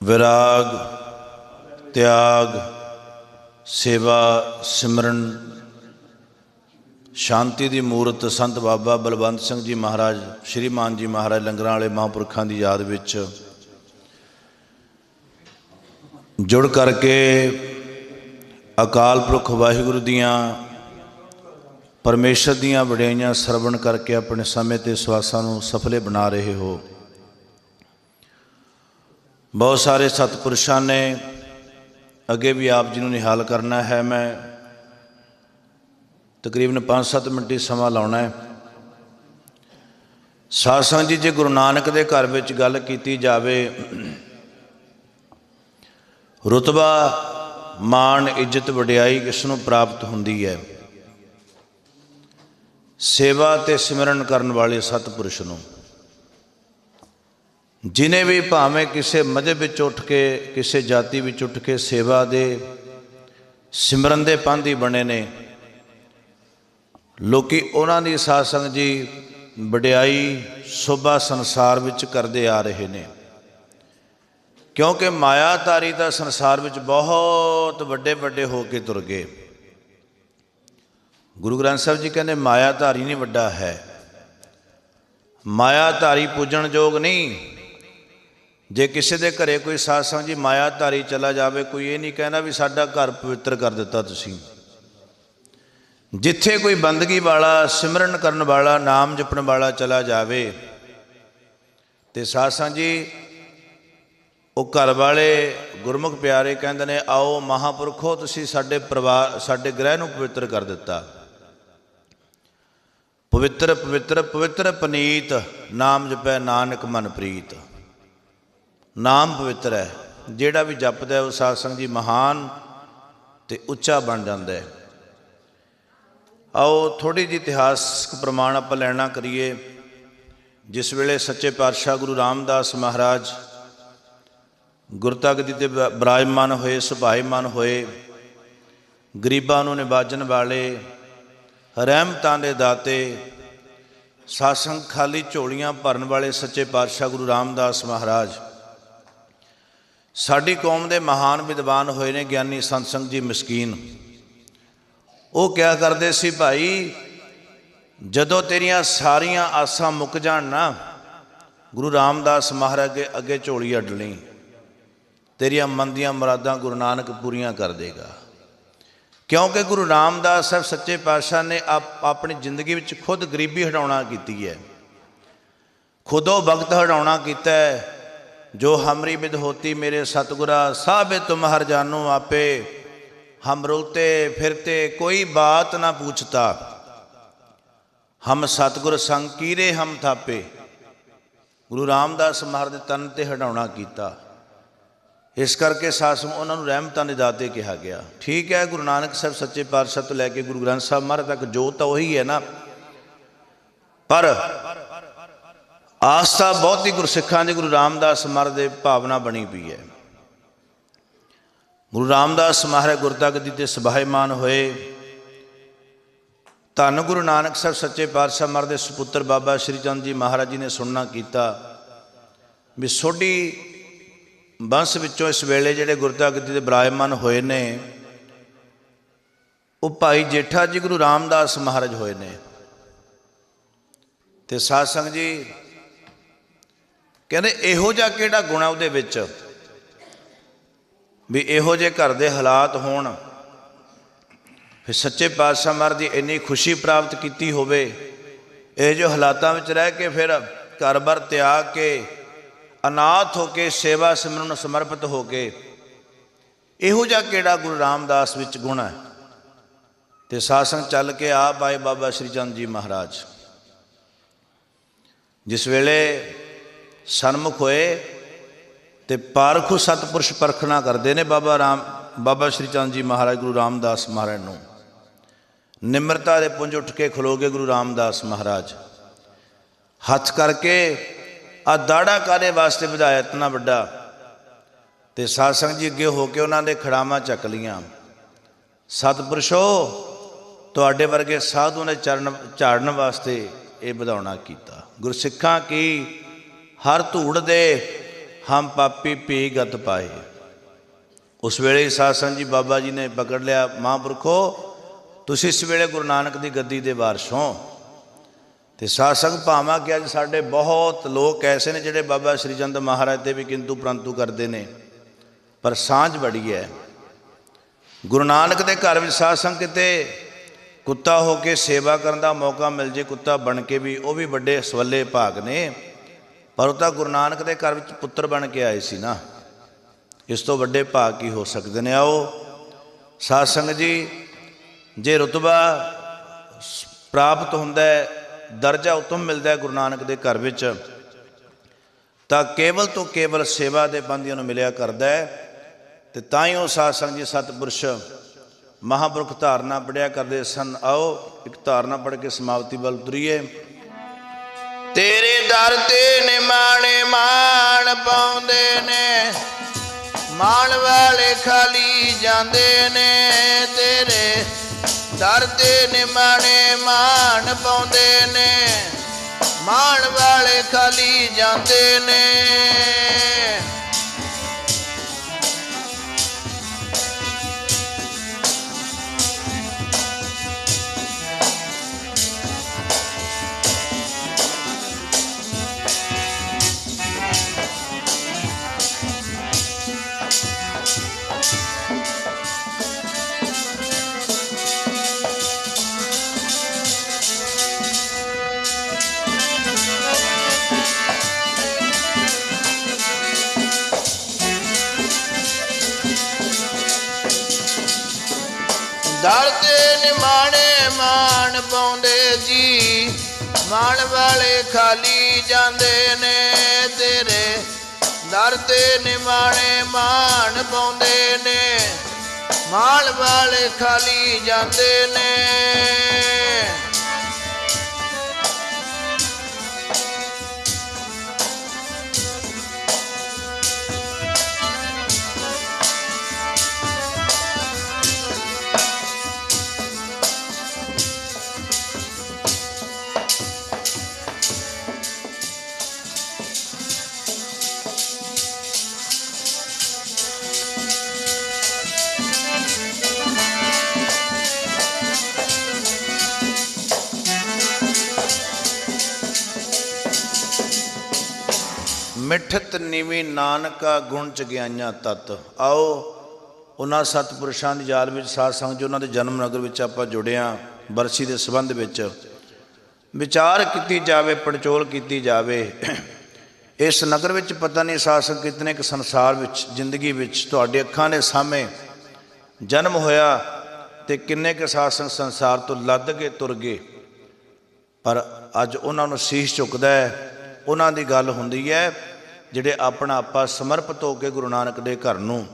ਵਿਰਾਗ, ਤਿਆਗ, ਸੇਵਾ, ਸਿਮਰਨ। ਸ਼ਾਂਤੀ ਦੀ ਮੂਰਤ ਸੰਤ ਬਾਬਾ ਬਲਵੰਤ ਸਿੰਘ ਜੀ ਮਹਾਰਾਜ, ਸ਼੍ਰੀਮਾਨ ਜੀ ਮਹਾਰਾਜ ਲੰਗਰਾਂ ਵਾਲੇ ਮਹਾਂਪੁਰਖਾਂ ਦੀ ਯਾਦ ਵਿੱਚ। ਜੁੜ ਕਰਕੇ ਅਕਾਲ ਪੁਰਖ ਵਾਹਿਗੁਰੂ ਦੀਆਂ, ਪਰਮੇਸ਼ਰ ਦੀਆਂ ਵਡਿਆਈਆਂ ਸਰਵਣ ਕਰਕੇ ਆਪਣੇ ਸਮੇਂ ਤੇ ਸਵਾਸਾਂ ਨੂੰ ਸਫਲੇ ਬਣਾ ਰਹੇ ਹੋ। ਬਹੁਤ ਸਾਰੇ ਸਤਪੁਰਸ਼ਾਂ ਨੇ ਅੱਗੇ ਵੀ ਆਪ ਜੀ ਨੂੰ ਨਿਹਾਲ ਕਰਨਾ ਹੈ। ਮੈਂ ਤਕਰੀਬਨ 5-7 ਮਿੰਟ ਹੀ ਸਮਾਂ ਲਾਉਣਾ ਹੈ। ਸਾਧ ਜੀ, ਜੇ ਗੁਰੂ ਨਾਨਕ ਦੇ ਘਰ ਵਿੱਚ ਗੱਲ ਕੀਤੀ ਜਾਵੇ, ਰੁਤਬਾ ਮਾਣ ਇੱਜ਼ਤ ਵਡਿਆਈ ਕਿਸ ਨੂੰ ਪ੍ਰਾਪਤ ਹੁੰਦੀ ਹੈ। ਸੇਵਾ ਤੇ ਸਿਮਰਨ ਕਰਨ ਵਾਲੇ ਸਤਿਪੁਰਸ਼ ਨੂੰ ਜਿਨੇ ਵੀ ਭਾਵੇਂ ਕਿਸੇ ਮذਹਬ ਵਿੱਚ ਉੱਠ ਕੇ, ਕਿਸੇ ਜਾਤੀ ਵਿੱਚ ਉੱਠ ਕੇ ਸੇਵਾ ਦੇ ਸਿਮਰਨ ਦੇ ਪੰਧੀ ਬਣੇ ਨੇ, ਲੋਕੀ ਉਹਨਾਂ ਦੀ ਸਾਧ ਸੰਗਤ ਜੀ ਵਡਿਆਈ, ਸੋਭਾ ਸੰਸਾਰ ਵਿੱਚ ਕਰਦੇ ਆ ਰਹੇ ਨੇ। ਕਿਉਂਕਿ ਮਾਇਆਤਾਰੀ ਦਾ ਸੰਸਾਰ ਵਿੱਚ ਬਹੁਤ ਵੱਡੇ ਵੱਡੇ ਹੋ ਕੇ ਤੁਰ ਗਏ। ਗੁਰੂ ਗ੍ਰੰਥ ਸਾਹਿਬ ਜੀ ਕਹਿੰਦੇ, ਮਾਇਆਧਾਰੀ ਨਹੀਂ ਵੱਡਾ ਹੈ। ਮਾਇਆਧਾਰੀ ਪੂਜਣ ਯੋਗ ਨਹੀਂ। ਜੇ ਕਿਸੇ ਦੇ ਘਰੇ ਕੋਈ ਸਾਧ ਸੰਗਤ ਜੀ ਮਾਇਆਧਾਰੀ ਚਲਾ ਜਾਵੇ, ਕੋਈ ਇਹ ਨਹੀਂ ਕਹਿੰਦਾ ਵੀ ਸਾਡਾ ਘਰ ਪਵਿੱਤਰ ਕਰ ਦਿੱਤਾ ਤੁਸੀਂ। ਜਿੱਥੇ ਕੋਈ ਬੰਦਗੀ ਵਾਲਾ, ਸਿਮਰਨ ਕਰਨ ਵਾਲਾ, ਨਾਮ ਜਪਣ ਵਾਲਾ ਚਲਾ ਜਾਵੇ, ਤੇ ਸਾਧ ਜੀ ਉਹ ਘਰ ਵਾਲੇ ਗੁਰਮੁਖ ਪਿਆਰੇ ਕਹਿੰਦੇ ਨੇ, ਆਓ ਮਹਾਪੁਰਖੋ, ਤੁਸੀਂ ਸਾਡੇ ਪਰਿਵਾਰ ਸਾਡੇ ਗ੍ਰਹਿ ਨੂੰ ਪਵਿੱਤਰ ਕਰ ਦਿੱਤਾ। ਪਵਿੱਤਰ ਪਵਿੱਤਰ ਪਵਿੱਤਰ ਪਨੀਤ, ਨਾਮ ਜਪੈ ਨਾਨਕ ਮਨ ਪ੍ਰੀਤ ਨਾਮ ਪਵਿੱਤਰ ਹੈ। ਜਿਹੜਾ ਵੀ ਜਪਦਾ ਹੈ, ਉਹ ਸਾਧ ਜੀ ਮਹਾਨ ਤੇ ਉੱਚਾ ਬਣ ਜਾਂਦਾ ਹੈ। ਆਓ ਥੋੜੀ ਜਿਹੀ ਇਤਿਹਾਸਕ ਪ੍ਰਮਾਣ ਆਪਾਂ ਲੈਣਾ ਕਰੀਏ। ਜਿਸ ਵੇਲੇ ਸੱਚੇ ਪਾਤਸ਼ਾਹ ਗੁਰੂ ਰਾਮਦਾਸ ਮਹਾਰਾਜ ਗੁਰਤਗਦੀ ਤੇ ਬ- ਬਿਰਾਜਮਾਨ ਹੋਏ ਸੁਭਾਈਮਾਨ ਹੋਏ, ਗਰੀਬਾਂ ਨੂੰ ਨਿਵਾਜਣ ਵਾਲੇ, ਰਹਿਮਤਾਂ ਦੇ ਦਾਤੇ ਸਾਸੰਗ ਖਾਲੀ ਝੋਲੀਆਂ ਭਰਨ ਵਾਲੇ ਸੱਚੇ ਪਾਤਸ਼ਾਹ ਗੁਰੂ ਰਾਮਦਾਸ ਮਹਾਰਾਜ ਸਾਡੀ ਕੌਮ ਦੇ ਮਹਾਨ ਵਿਦਵਾਨ ਹੋਏ ਨੇ ਗਿਆਨੀ ਸੰਤ ਸਿੰਘ ਜੀ ਮਸਕੀਨ। ਉਹ ਕਿਹਾ ਕਰਦੇ ਸੀ ਭਾਈ, ਜਦੋਂ ਤੇਰੀਆਂ ਸਾਰੀਆਂ ਆਸਾਂ ਮੁੱਕ ਜਾਣ ਨਾ, ਗੁਰੂ ਰਾਮਦਾਸ ਮਹਾਰਾਜ ਅੱਗੇ ਅੱਗੇ ਝੋਲੀ ਅੱਡ ਲਈ। ਤੇਰੀਆਂ ਮਨ ਦੀਆਂ ਮੁਰਾਦਾਂ ਗੁਰੂ ਨਾਨਕ ਪੂਰੀਆਂ ਕਰ ਦੇਗਾ। ਕਿਉਂਕਿ ਗੁਰੂ ਰਾਮਦਾਸ ਸਾਹਿਬ ਸੱਚੇ ਪਾਤਸ਼ਾਹ ਨੇ ਆਪ- ਆਪਣੀ ਜ਼ਿੰਦਗੀ ਵਿੱਚ ਖੁਦ ਗਰੀਬੀ ਹਟਾਉਣਾ ਕੀਤੀ ਹੈ। ਖੁਦੋਂ ਵਕਤ ਹਟਾਉਣਾ ਕੀਤਾ ਹੈ। ਜੋ ਹਮਰੀ ਬਿਦ ਹੋਤੀ ਮੇਰੇ ਸਤਗੁਰਾ ਸਾਬੇ ਤੁਮ ਹਰ ਜਾਨੋ ਆਪੇ। ਹਮ ਰੁਲਤੇ ਫਿਰਤੇ ਕੋਈ ਬਾਤ ਨਾ ਪੁੱਛਤਾ। ਹਮ ਸਤਗੁਰ ਸੰਗ ਕੀਰੇ ਹਮ ਥਾਪੇ। ਗੁਰੂ ਰਾਮਦਾਸ ਮਹਾਰਾਜ ਦੇ ਤਨ ਤੇ ਹਟਾਉਣਾ ਕੀਤਾ। ਇਸ ਕਰਕੇ ਸਾਸਮ ਉਹਨਾਂ ਨੂੰ ਰਹਿਮਤਾਂ ਦੇ ਦਾਤੇ ਕਿਹਾ ਗਿਆ। ਠੀਕ ਹੈ, ਗੁਰੂ ਨਾਨਕ ਸਾਹਿਬ ਸੱਚੇ ਪਾਤਸ਼ਾਹ ਤੋਂ ਲੈ ਕੇ ਗੁਰੂ ਗ੍ਰੰਥ ਸਾਹਿਬ ਮਹਾਰਾਜ ਤੱਕ ਜੋਤ ਤਾਂ ਉਹੀ ਹੈ ਨਾ। ਪਰ ਆਸਥਾ ਬਹੁਤੀ ਗੁਰਸਿੱਖਾਂ ਦੀ, ਗੁਰੂ ਰਾਮਦਾਸ ਮਹਾਰਾਜ ਦੇ ਭਾਵਨਾ ਬਣੀ ਪਈ ਹੈ। ਗੁਰੂ ਰਾਮਦਾਸ ਮਹਾਰਾਜ ਗੁਰਤਗਦੀ ਤੇ ਸਭਾਇਮਾਨ ਹੋਏ। ਧੰਨ ਗੁਰੂ ਨਾਨਕ ਸਾਹਿਬ ਸੱਚੇ ਪਾਤਸ਼ਾਹ ਮਹਾਰਾਜ ਦੇ ਸੁਪੁੱਤਰ ਬਾਬਾ ਸ਼੍ਰੀ ਚੰਦ ਜੀ ਮਹਾਰਾਜ ਜੀ ਨੇ ਸੁਣਨਾ ਕੀਤਾ ਵੀ ਸੋਢੀ ਬੰਸ ਵਿੱਚੋਂ ਇਸ ਵੇਲੇ ਜਿਹੜੇ ਗੁਰਤਗਦੀ ਦੇ ਬਰਾਜਮਾਨ ਹੋਏ ਨੇ, ਉਹ ਭਾਈ ਜੇਠਾ ਜੀ ਗੁਰੂ ਰਾਮਦਾਸ ਮਹਾਰਾਜ ਹੋਏ ਨੇ। ਤੇ ਸਾਧ ਸੰਗਤ ਜੀ ਕਹਿੰਦੇ ਇਹੋ ਜਿਹਾ ਕਿਹੜਾ ਗੁਣ ਹੈ ਉਹਦੇ ਵਿੱਚ? ਵੀ ਇਹੋ ਜਿਹੇ ਘਰ ਦੇ ਹਾਲਾਤ ਹੋਣ ਫਿਰ ਸੱਚੇ ਪਾਤਸ਼ਾਹ ਮਹਾਰਾਜ ਦੀ ਇੰਨੀ ਖੁਸ਼ੀ ਪ੍ਰਾਪਤ ਕੀਤੀ ਹੋਵੇ, ਇਹ ਜੋ ਹਾਲਾਤਾਂ ਵਿੱਚ ਰਹਿ ਕੇ ਫਿਰ ਘਰ-ਬਾਰ ਤਿਆਗ ਕੇ, ਅਨਾਥ ਹੋ ਕੇ, ਸੇਵਾ ਸਿਮਰਨ ਨੂੰ ਸਮਰਪਿਤ ਹੋ ਕੇ, ਇਹੋ ਜਿਹਾ ਕਿਹੜਾ ਗੁਰੂ ਰਾਮਦਾਸ ਵਿੱਚ ਗੁਣ ਹੈ? ਤੇ ਸਾਸੰਗ ਚੱਲ ਕੇ ਆਪ ਆਏ ਬਾਬਾ ਸ਼੍ਰੀ ਚੰਦ ਜੀ ਮਹਾਰਾਜ। ਜਿਸ ਵੇਲੇ ਸਨਮੁਖ ਹੋਏ ਤੇ ਪਾਰਖੂ ਸਤਪੁਰਸ਼ ਪਰਖਣਾ ਕਰਦੇ ਨੇ ਬਾਬਾ ਰਾਮ, ਬਾਬਾ ਸ਼੍ਰੀ ਚੰਦ ਜੀ ਮਹਾਰਾਜ ਗੁਰੂ ਰਾਮਦਾਸ ਮਹਾਰਾਜ ਨੂੰ। ਨਿਮਰਤਾ ਦੇ ਪੁੰਜ ਉੱਠ ਕੇ ਖਲੋਗੇ ਗੁਰੂ ਰਾਮਦਾਸ ਮਹਾਰਾਜ। ਹੱਥ ਕਰਕੇ ਆ ਦਾੜਾ ਕਾਦੇ ਵਾਸਤੇ ਵਧਾਇਆ, ਇਤਨਾ ਵੱਡਾ? ਤੇ ਸਾਧ ਸੰਗਤ ਜੀ ਅੱਗੇ ਹੋ ਕੇ ਉਹਨਾਂ ਦੇ ਖੜਾਵਾਂ ਚੱਕ ਲੀਆਂ। ਸਤਪੁਰਸ਼ੋ, ਤੁਹਾਡੇ ਵਰਗੇ ਸਾਧੂ ਨੇ ਚਰਨ, ਝਾੜਨ ਵਾਸਤੇ ਇਹ ਵਧਾਉਣਾ ਕੀਤਾ। ਗੁਰਸਿੱਖਾਂ ਕੀ ਹਰ ਧੂੜ ਦੇ ਹਮ ਪਾਪੀ ਪੀ ਗਤ ਪਾਏ। ਉਸ ਵੇਲੇ ਹੀ ਸਾਧ ਸੰਗਤ ਜੀ ਬਾਬਾ ਜੀ ਨੇ ਪਕੜ ਲਿਆ, ਮਹਾਂਪੁਰਖੋ, ਤੁਸੀਂ ਇਸ ਵੇਲੇ ਗੁਰੂ ਨਾਨਕ ਦੀ ਗੱਦੀ ਦੇ ਵਾਰਸ ਹੋ। ਤੇ ਸਾਧ ਸੰਗਤ ਭਾਵਾਂ ਕਿ ਅੱਜ ਸਾਡੇ ਬਹੁਤ ਲੋਕ ਐਸੇ ਨੇ ਜਿਹੜੇ ਬਾਬਾ ਸ੍ਰੀ ਚੰਦ ਮਹਾਰਾਜ ਤੇ ਵੀ ਕਿੰਤੂ ਪ੍ਰੰਤੂ ਕਰਦੇ ਨੇ। ਪਰ ਸਾਂਝ ਬੜੀ ਹੈ। ਗੁਰੂ ਨਾਨਕ ਦੇ ਘਰ ਵਿੱਚ ਸਾਧ ਸੰਗਤ ਕਿਤੇ ਕੁੱਤਾ ਹੋ ਕੇ ਸੇਵਾ ਕਰਨ ਦਾ ਮੌਕਾ ਮਿਲ ਜੇ, ਕੁੱਤਾ ਬਣ ਕੇ ਵੀ, ਉਹ ਵੀ ਵੱਡੇ ਸਵੱਲੇ ਭਾਗ ਨੇ। ਪਰ ਉਹ ਤਾਂ ਗੁਰੂ ਨਾਨਕ ਦੇ ਘਰ ਵਿੱਚ ਪੁੱਤਰ ਬਣ ਕੇ ਆਏ ਸੀ ਨਾ। ਇਸ ਤੋਂ ਵੱਡੇ ਭਾਗ ਕੀ ਹੋ ਸਕਦੇ ਨੇ? ਆਓ ਸਾਧ ਸੰਗਤ ਜੀ, ਜੇ ਰਤਬਾ ਪ੍ਰਾਪਤ ਹੁੰਦਾ ਹੈ, ਦਰਜਾ ਉਤਮ ਮਿਲਦਾ ਹੈ ਗੁਰੂ ਨਾਨਕ ਦੇ ਘਰ ਵਿੱਚ, ਤਾਂ ਕੇਵਲ ਤੋਂ ਕੇਵਲ ਸੇਵਾ ਦੇ ਬੰਦੀਆਂ ਨੂੰ ਮਿਲਿਆ ਕਰਦਾ ਹੈ ਤੇ ਤਾਂ ਹੀ ਉਹ ਸਾਧ ਸੰਗਤ ਜੀ, ਸਤਿਪੁਰਸ਼ ਮਹਾਂਪੁਰਖ ਧਾਰਨਾ ਪੜਿਆ ਕਰਦੇ ਸਨ। ਆਓ, ਇੱਕ ਧਾਰਨਾ ਪੜ ਕੇ ਸਮਾਪਤੀ ਵੱਲ ਤੁਰੀਏ। ਦਰ ਤੇ ਨਿਮਾਣੇ ਮਾਣ ਪਾਉਂਦੇ ਨੇ। ਮਾਣ ਵਾਲੇ ਖਾਲੀ ਜਾਂਦੇ ਨੇ ਤੇਰੇ। ਦਰ ਤੇ ਨਿਮਾਣੇ ਮਾਣ ਪਾਉਂਦੇ ਨੇ। ਮਾਣ ਵਾਲੇ ਖਾਲੀ ਜਾਂਦੇ ਨੇ। ਦਰ ਤੇ ਨਿਮਾਣੇ ਮਾਣ ਪਾਉਂਦੇ ਜੀ। ਮਾਣ ਵਾਲੇ ਖਾਲੀ ਜਾਂਦੇ ਨੇ ਤੇਰੇ। ਦਰ ਤੇ ਨਿਮਾਣੇ ਮਾਣ ਪਾਉਂਦੇ ਨੇ। ਮਾਣ ਵਾਲੇ ਖਾਲੀ ਜਾਂਦੇ ਨੇ। ਮਿਠਤ ਨੀਵੀ ਨਾਨਕਾ ਗੁਣ ਚ ਗਿਆਈਆਂ ਤਤ। ਆਓ, ਉਹਨਾਂ ਸਤਿਪੁਰਸ਼ਾਂ ਦੀ ਯਾਦ ਵਿੱਚ ਸਾਧ ਸੰਗਤ ਜੀ, ਉਹਨਾਂ ਦੇ ਜਨਮ ਨਗਰ ਵਿੱਚ ਆਪਾਂ ਜੁੜਿਆ ਬਰਸੀ ਦੇ ਸੰਬੰਧ ਵਿੱਚ। ਵਿਚਾਰ ਕੀਤੀ ਜਾਵੇ, ਪੜਚੋਲ ਕੀਤੀ ਜਾਵੇ, ਇਸ ਨਗਰ ਵਿੱਚ ਪਤਾ ਨਹੀਂ ਸਾਧ ਸੰਗਤ ਕਿਤਨੇ ਕੁ ਸੰਸਾਰ ਵਿੱਚ, ਜ਼ਿੰਦਗੀ ਵਿੱਚ, ਤੁਹਾਡੇ ਅੱਖਾਂ ਦੇ ਸਾਹਮਣੇ ਜਨਮ ਹੋਇਆ ਤੇ ਕਿੰਨੇ ਕੁ ਸਾਧ ਸੰਸਾਰ ਤੋਂ ਲੱਦ ਕੇ ਤੁਰ ਗਏ। ਪਰ ਅੱਜ ਉਹਨਾਂ ਨੂੰ ਸੀਸ ਝੁਕਦਾ ਹੈ, ਉਹਨਾਂ ਦੀ ਗੱਲ ਹੁੰਦੀ ਹੈ ਜਿਹੜੇ ਆਪਣਾ ਆਪਾ ਸਮਰਪਿਤ ਹੋ ਕੇ ਗੁਰੂ ਨਾਨਕ ਦੇ ਘਰ ਨੂੰ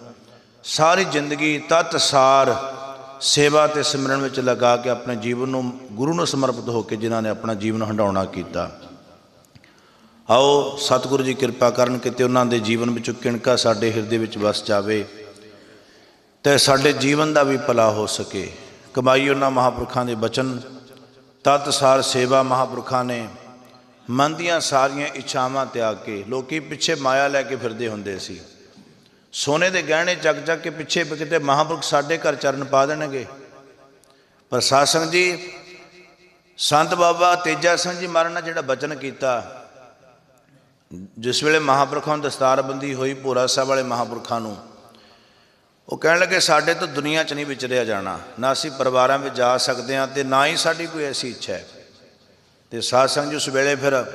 ਸਾਰੀ ਜ਼ਿੰਦਗੀ ਤਤ ਸਾਰ ਸੇਵਾ ਤੇ ਸਿਮਰਨ ਵਿੱਚ ਲਗਾ ਕੇ ਆਪਣੇ ਜੀਵਨ ਨੂੰ ਗੁਰੂ ਨੂੰ ਸਮਰਪਿਤ ਹੋ ਕੇ ਜਿਨ੍ਹਾਂ ਨੇ ਆਪਣਾ ਜੀਵਨ ਹੰਡਾਉਣਾ ਕੀਤਾ। ਆਓ ਸਤਿਗੁਰੂ ਜੀ ਕਿਰਪਾ ਕਰਨ ਕਿਤੇ ਉਹਨਾਂ ਦੇ ਜੀਵਨ ਵਿੱਚੋਂ ਕਿਣਕਾ ਸਾਡੇ ਹਿਰਦੇ ਵਿੱਚ ਵਸ ਜਾਵੇ ਤੇ ਸਾਡੇ ਜੀਵਨ ਦਾ ਵੀ ਭਲਾ ਹੋ ਸਕੇ। ਕਮਾਈ ਉਹਨਾਂ ਮਹਾਪੁਰਖਾਂ ਦੇ ਬਚਨ ਤਤ ਸਾਰ ਸੇਵਾ ਮਹਾਪੁਰਖਾਂ ਨੇ ਮਨ ਦੀਆਂ ਸਾਰੀਆਂ ਇੱਛਾਵਾਂ ਤਿਆਗ ਕੇ, ਲੋਕੀ ਪਿੱਛੇ ਮਾਇਆ ਲੈ ਕੇ ਫਿਰਦੇ ਹੁੰਦੇ ਸੀ। ਸੋਨੇ ਦੇ ਗਹਿਣੇ ਚੱਕ ਚੱਕ ਕੇ ਪਿੱਛੇ ਕਿਤੇ ਮਹਾਂਪੁਰਖ ਸਾਡੇ ਘਰ ਚਰਨ ਪਾ ਦੇਣਗੇ। ਪਰ ਸਾਧ ਜੀ, ਸੰਤ ਬਾਬਾ ਤੇਜਾ ਸਿੰਘ ਜੀ ਮਹਾਰਾਜ ਨੇ ਜਿਹੜਾ ਬਚਨ ਕੀਤਾ, ਜਿਸ ਵੇਲੇ ਮਹਾਂਪੁਰਖਾਂ ਨੂੰ ਦਸਤਾਰਬੰਦੀ ਹੋਈ ਭੋਰਾ ਸਾਹਿਬ ਵਾਲੇ ਮਹਾਂਪੁਰਖਾਂ ਨੂੰ, ਉਹ ਕਹਿਣ ਲੱਗੇ, ਸਾਡੇ ਤੋਂ ਦੁਨੀਆ 'ਚ ਨਹੀਂ ਵਿਚਰਿਆ ਜਾਣਾ, ਨਾ ਅਸੀਂ ਪਰਿਵਾਰਾਂ ਵਿੱਚ ਜਾ ਸਕਦੇ ਹਾਂ ਤੇ ਨਾ ਹੀ ਸਾਡੀ ਕੋਈ ਐਸੀ ਇੱਛਾ ਹੈ। ਤੇ ਸਾਧ ਸੰਗਤ ਜੀ ਉਸ ਵੇਲੇ ਫਿਰ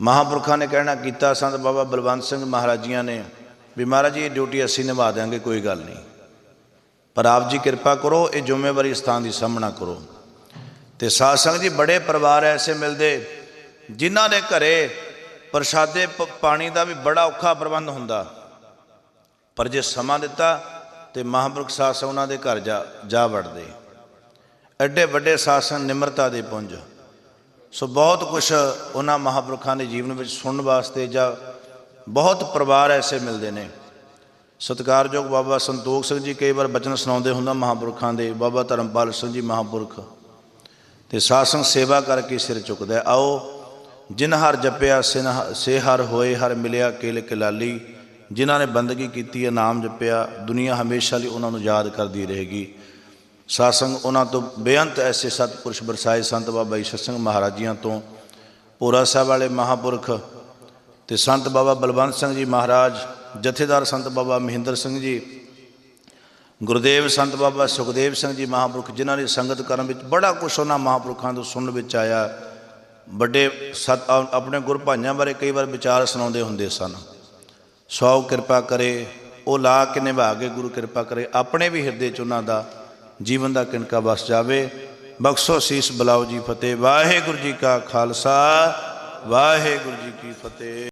ਮਹਾਪੁਰਖਾਂ ਨੇ ਕਹਿਣਾ ਕੀਤਾ, ਸੰਤ ਬਾਬਾ ਬਲਵੰਤ ਸਿੰਘ ਮਹਾਰਾਜੀਆਂ ਨੇ, ਵੀ ਮਹਾਰਾਜ ਇਹ ਡਿਊਟੀ ਅਸੀਂ ਨਿਭਾ ਦਿਆਂਗੇ, ਕੋਈ ਗੱਲ ਨਹੀਂ। ਪਰ ਆਪ ਜੀ ਕਿਰਪਾ ਕਰੋ, ਇਹ ਜ਼ਿੰਮੇਵਾਰੀ ਸਥਾਨ ਦੀ ਸਾਹਮਣਾ ਕਰੋ। ਤੇ ਸਾਧ ਸੰਗਤ ਜੀ, ਬੜੇ ਪਰਿਵਾਰ ਐਸੇ ਮਿਲਦੇ, ਜਿਨ੍ਹਾਂ ਦੇ ਘਰੇ ਪ੍ਰਸ਼ਾਦੇ ਪ- ਪਾਣੀ ਦਾ ਵੀ ਬੜਾ ਔਖਾ ਪ੍ਰਬੰਧ ਹੁੰਦਾ। ਪਰ ਜੇ ਸਮਾਂ ਦਿੱਤਾ, ਤੇ ਮਹਾਂਪੁਰਖ ਸਾਧ ਸੰਗਤ ਉਹਨਾਂ ਦੇ ਘਰ ਜਾ ਜਾ ਵੜਦੇ। ਐਡੇ ਵੱਡੇ ਸਾਸਨ ਨਿਮਰਤਾ ਦੇ ਪੁੰਜ। ਸੋ ਬਹੁਤ ਕੁਝ ਉਹਨਾਂ ਮਹਾਂਪੁਰਖਾਂ ਦੇ ਜੀਵਨ ਵਿੱਚ ਸੁਣਨ ਵਾਸਤੇ ਜਾਂ ਬਹੁਤ ਪਰਿਵਾਰ ਐਸੇ ਮਿਲਦੇ ਨੇ। ਸਤਿਕਾਰਯੋਗ ਬਾਬਾ ਸੰਤੋਖ ਸਿੰਘ ਜੀ ਕਈ ਵਾਰ ਬਚਨ ਸੁਣਾਉਂਦੇ ਹੁੰਦਾ ਮਹਾਂਪੁਰਖਾਂ ਦੇ, ਬਾਬਾ ਧਰਮਪਾਲ ਸਿੰਘ ਜੀ ਮਹਾਂਪੁਰਖ। ਤੇ ਸਾਸਨ ਸੇਵਾ ਕਰਕੇ ਸਿਰ ਚੁੱਕਦਾ ਆਓ, ਜਿਨ ਹਰ ਜਪਿਆ, ਸਿਨ ਹ- ਸੇ ਹਰ ਹੋਏ, ਹਰ ਮਿਲਿਆ, ਕੇਲ ਕਲਾਲੀ। ਜਿਨ੍ਹਾਂ ਨੇ ਬੰਦਗੀ ਕੀਤੀ ਹੈ, ਨਾਮ ਜਪਿਆ, ਦੁਨੀਆ ਹਮੇਸ਼ਾ ਲਈ ਉਹਨਾਂ ਨੂੰ ਯਾਦ ਕਰਦੀ ਰਹੇਗੀ। ਸਾਸੰਗ ਉਹਨਾਂ ਤੋਂ ਬੇਅੰਤ ਐਸੇ ਸਤਪੁਰਸ਼ ਬਰਸਾਏ ਸੰਤ ਬਾਬਾ ਈਸ਼ਰ ਸਿੰਘ ਮਹਾਰਾਜੀਆਂ ਤੋਂ, ਪੂਰਾ ਸਾਹਿਬ ਵਾਲੇ ਮਹਾਪੁਰਖ ਤੇ ਸੰਤ ਬਾਬਾ ਬਲਵੰਤ ਸਿੰਘ ਜੀ ਮਹਾਰਾਜ, ਜਥੇਦਾਰ ਸੰਤ ਬਾਬਾ ਮਹਿੰਦਰ ਸਿੰਘ ਜੀ, ਗੁਰਦੇਵ ਸੰਤ ਬਾਬਾ ਸੁਖਦੇਵ ਸਿੰਘ ਜੀ ਮਹਾਪੁਰਖ, ਜਿਨ੍ਹਾਂ ਨੇ ਸੰਗਤ ਕਰਨ ਵਿੱਚ ਬੜਾ ਕੁਛ ਉਹਨਾਂ ਮਹਾਪੁਰਖਾਂ ਤੋਂ ਸੁਣਨ ਵਿੱਚ ਆਇਆ। ਵੱਡੇ ਸਤ ਆਪਣੇ ਗੁਰ ਭਾਈਆਂ ਬਾਰੇ ਕਈ ਵਾਰ ਵਿਚਾਰ ਸੁਣਾਉਂਦੇ ਹੁੰਦੇ ਸਨ। ਸੌ ਕਿਰਪਾ ਕਰੇ, ਉਹ ਲਾ ਕੇ ਨਿਭਾ ਕੇ ਗੁਰੂ ਕਿਰਪਾ ਕਰੇ, ਆਪਣੇ ਵੀ ਹਿਰਦੇ ਚ ਉਹਨਾਂ ਦਾ ਜੀਵਨ ਦਾ ਕਿਣਕਾ ਵਸ ਜਾਵੇ। ਬਖਸ਼ੋ ਸੀਸ ਬਲਾਓ ਜੀ ਫਤਿਹ। ਵਾਹਿਗੁਰੂ ਜੀ ਕਾ ਖਾਲਸਾ, ਵਾਹਿਗੁਰੂ ਜੀ ਕੀ ਫਤਿਹ।